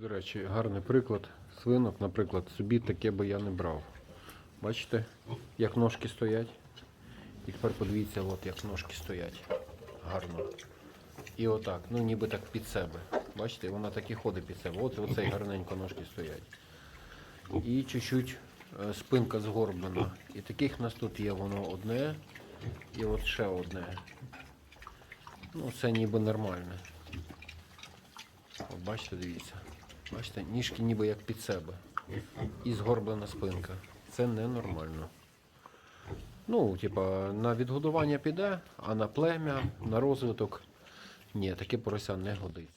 До речі, гарний приклад. Свинок, наприклад, собі таке би я не брав. Бачите, як ножки стоять? І тепер подивіться, от як ножки стоять. Гарно. І отак, ну ніби так під себе. Бачите, вона так і ходить під себе. От оцей гарненько ножки стоять. І чуть-чуть е, спинка згорблена. І таких в нас тут є воно одне і от ще одне. Ну, це ніби нормальне. От бачите, дивіться. Бачите, ніжки ніби як під себе. І згорблена спинка. Це ненормально. Ну, типа, на відгодування піде, а на плем'я, на розвиток ні, таке порося не годиться.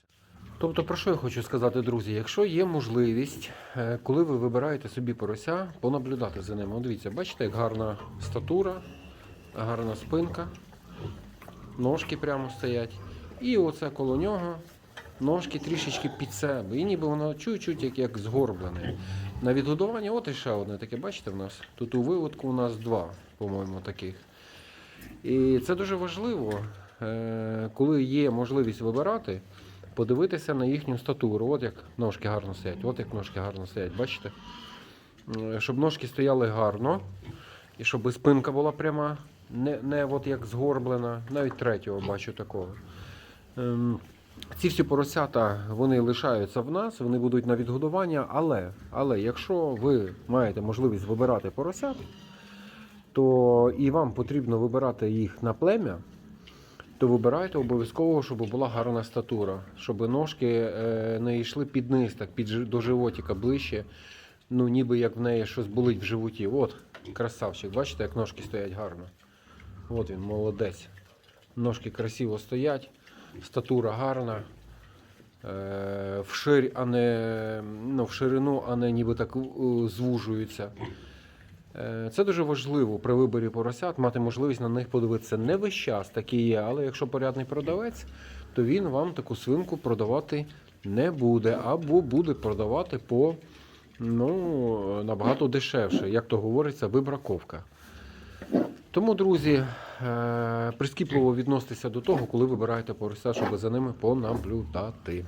Тобто, про що я хочу сказати, друзі? Якщо є можливість, е, коли ви вибираєте собі порося, понаблюдати за ним. Дивіться, бачите, як гарна статура, гарна спинка, ножки прямо стоять. І оце коло нього ножки трішечки під себе. І ніби воно чуть-чуть як, як згорблене. На відгодування, от і ще одне таке, бачите, в нас. Тут у виводку у нас два, по-моєму, таких. І це дуже важливо, е, коли є можливість вибирати, подивитися на їхню статуру. От як ножки гарно стоять, от як ножки гарно стоять, бачите? Е, Щоб ножки стояли гарно, і щоб спинка була пряма, не, не от як згорблена, навіть третього бачу такого. Ці всі поросята вони лишаються в нас, вони будуть на відгодування, але, але якщо ви маєте можливість вибирати поросят, то і вам потрібно вибирати їх на плем'я, то вибирайте обов'язково, щоб була гарна статура, щоб ножки е, не йшли під низ, так під до животика ближче. Ну, ніби як в неї щось болить в животі. От, красавчик, бачите, як ножки стоять гарно. От він, молодець. Ножки красиво стоять, статура гарна. Е, вширь, а не, ну, в ширину, а не ніби так е, звужуються. Е, Це дуже важливо при виборі поросят мати можливість на них подивитися. Не весь час такі є, але якщо порядний продавець, то він вам таку свинку продавати не буде, або буде продавати по ну, набагато дешевше, як то говориться, вибраковка. Тому, друзі, е, прискіпливо відноситися до того, коли вибираєте порося, щоб за ними понаблюдати.